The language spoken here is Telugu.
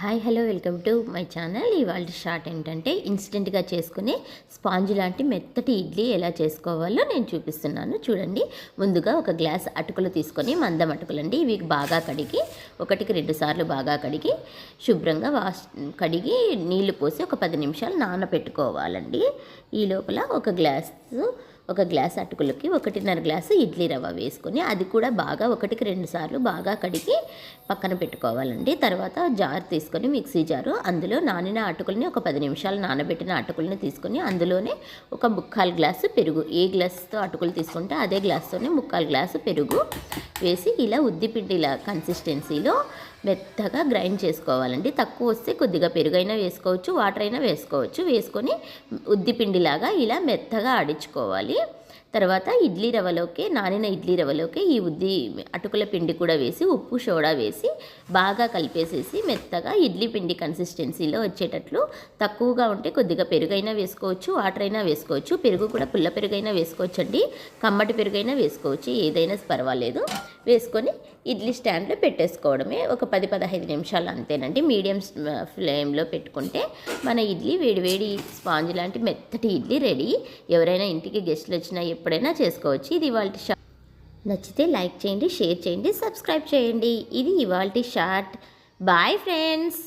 Hi hello welcome to my channel. ఇవాళ షార్ట్ ఏంటంటే ఇన్స్టెంట్గా చేసుకునే స్పాంజ్ లాంటి మెత్తటి ఇడ్లీ ఎలా చేసుకోవాలో నేను చూపిస్తున్నాను. చూడండి. ముందుగా ఒక గ్లాస్ అటుకులు తీసుకొని మందం అటుకులండి. ఇవి బాగా కడిగి ఒకటికి రెండు సార్లు బాగా కడిగి శుభ్రంగా వాష్ కడిగి నీళ్ళు పోసి ఒక పది నిమిషాలు నానబెట్టుకోవాలండి ఈ లోపల ఒక గ్లాసు ఒక గ్లాస్ అటుకులకి ఒకటిన్నర గ్లాసు ఇడ్లీ రవ్వ వేసుకొని అది కూడా బాగా ఒకటికి రెండు సార్లు బాగా కడిగి పక్కన పెట్టుకోవాలండి. తర్వాత జార్ తీసుకొని మిక్సీ జారు అందులో నానిన అటుకుల్ని ఒక పది నిమిషాలు నానబెట్టిన అటుకుల్ని తీసుకొని అందులోనే ఒక ముక్కాలు గ్లాసు పెరుగు ఏ గ్లాస్తో అటుకులు తీసుకుంటే అదే గ్లాస్తోనే ముక్కాలు గ్లాసు పెరుగు వేసి ఇలా ఉద్దిపిండిలా కన్సిస్టెన్సీలో మెత్తగా గ్రైండ్ చేసుకోవాలండి. తక్కువ వస్తే కొద్దిగా పెరుగైనా వేసుకోవచ్చు వాటర్ అయినా వేసుకోవచ్చు. వేసుకొని ఉద్దిపిండిలాగా ఇలా మెత్తగా ఆడించుకోవాలి తర్వాత ఇడ్లీ రవ్వలోకి నానిన ఇడ్లీ రవ్వలోకి ఈ ఉద్ది అటుకుల పిండి కూడా వేసి ఉప్పు సోడా వేసి బాగా కలిపేసేసి మెత్తగా ఇడ్లీ పిండి కన్సిస్టెన్సీలో వచ్చేటట్లు తక్కువగా ఉంటే కొద్దిగా పెరుగైనా వేసుకోవచ్చు వాటర్ అయినా వేసుకోవచ్చు పెరుగు కూడా పుల్ల పెరుగైనా వేసుకోవచ్చండి కమ్మటి పెరుగైనా వేసుకోవచ్చు ఏదైనా పర్వాలేదు. వేసుకొని ఇడ్లీ స్టాండ్లో పెట్టేసుకోవడమే ఒక పది పదహైదు నిమిషాలు అంతేనండి. మీడియం ఫ్లేమ్లో పెట్టుకుంటే మన ఇడ్లీ వేడివేడి స్పాంజ్ లాంటి మెత్తటి ఇడ్లీ రెడీ. ఎవరైనా ఇంటికి గెస్ట్లు వచ్చినా ఎప్పుడైనా చేసుకోవచ్చు. ఇది ఇవాళ షార్ట్ నచ్చితే లైక్ చేయండి షేర్ చేయండి సబ్స్క్రైబ్ చేయండి. ఇది ఇవాళ షార్ట్. Bye friends.